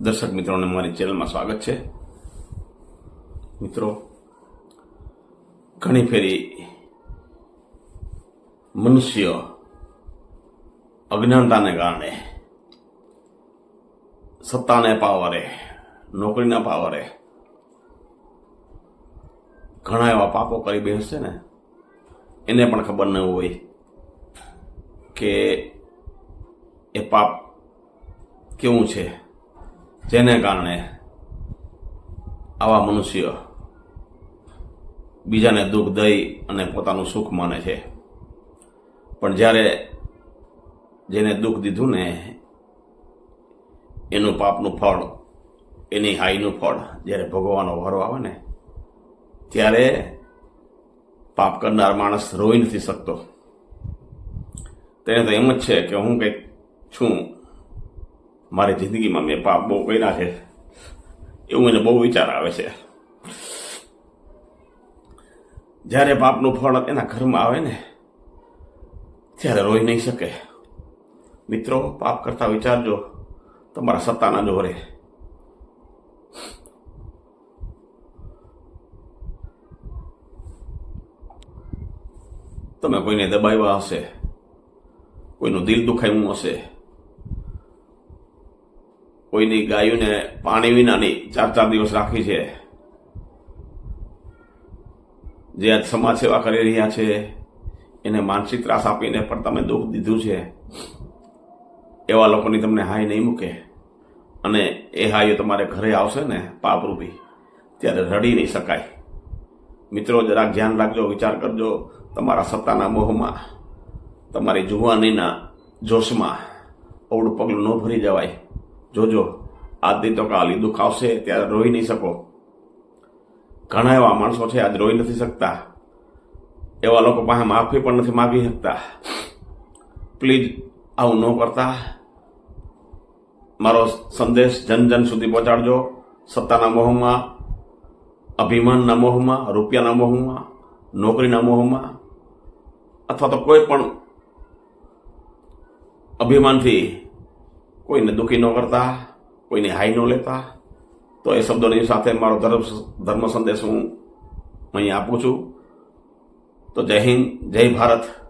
દર્શક મિત્રોને મારી ચેનલમાં સ્વાગત છે. મિત્રો, ઘણી ફેરી મનુષ્ય અજ્ઞાનતાને કારણે, સત્તાને પાવરે, નોકરીના પાવરે ઘણા એવા પાપો કરી બેસશે ને, એને પણ ખબર ન હોય કે એ પાપ કેવું છે? જેને કારણે આવા મનુષ્ય બીજાને દુઃખ દઈ અને પોતાનું સુખ માને છે. પણ જ્યારે જેને દુઃખ દીધું ને, એનું પાપનું ફળ, એની હાઈનું ફળ જ્યારે ભોગવવાનો વારો આવે ને, ત્યારે પાપ કરનાર માણસ રોઈ નથી શકતો. તેને તો એમ જ છે કે હું કંઈક છું મારી જિંદગીમાં મેં પાપ બહુ કર્યા છે. એવું એને બહુ વિચાર આવે છે. જ્યારે પાપનું ફળ એના ઘરમાં આવે ને, ત્યારે રોઈ નહીં શકે. મિત્રો, પાપ કરતા વિચારજો. તમારા સત્તાના જોરે. તમે કોઈને દબાવ્યા હશે, કોઈનું દિલ દુખાયું હશે કોઈની ગાયોને પાણી વિનાની ચાર ચાર દિવસ રાખી છે. જે આજ સમાજ સેવા કરી રહ્યા છે, એને માનસિક ત્રાસ આપીને પણ તમે દુઃખ દીધું છે. એવા લોકોની તમને હાય નહીં મૂકે. અને એ હાઈઓ તમારે ઘરે આવશે ને પાપરૂપી ત્યારે રડી નહીં શકાય. મિત્રો, જરાક ધ્યાન રાખજો, વિચાર કરજો, તમારા સત્તાના મોહમાં, તમારી જુવાનીના જોશમાં અવડું પગલું ન ભરી જવાય. જોજો, આજથી તો કાલી દુઃખ આવશે ત્યારે રોઈ નહીં શકો. ઘણા એવા માણસો છે, આજ રોઈ નથી શકતા. એવા લોકો પાસે માફી પણ નથી માગી શકતા. પ્લીઝ આવું ન કરતા. મારો સંદેશ જન જન સુધી પહોંચાડજો. સત્તાના મોહમાં, અભિમાનના મોહમાં, રૂપિયાના મોહમાં, નોકરીના મોહમાં, અથવા તો કોઈ પણ અભિમાનથી કોઈને દુઃખી ન કરતા, કોઈની હાઈ ન લેતા. તો એ શબ્દોની સાથે મારો ધર્મ ધર્મ સંદેશ હું અહીં આપું છું. તો જય હિન્દ, જય ભારત.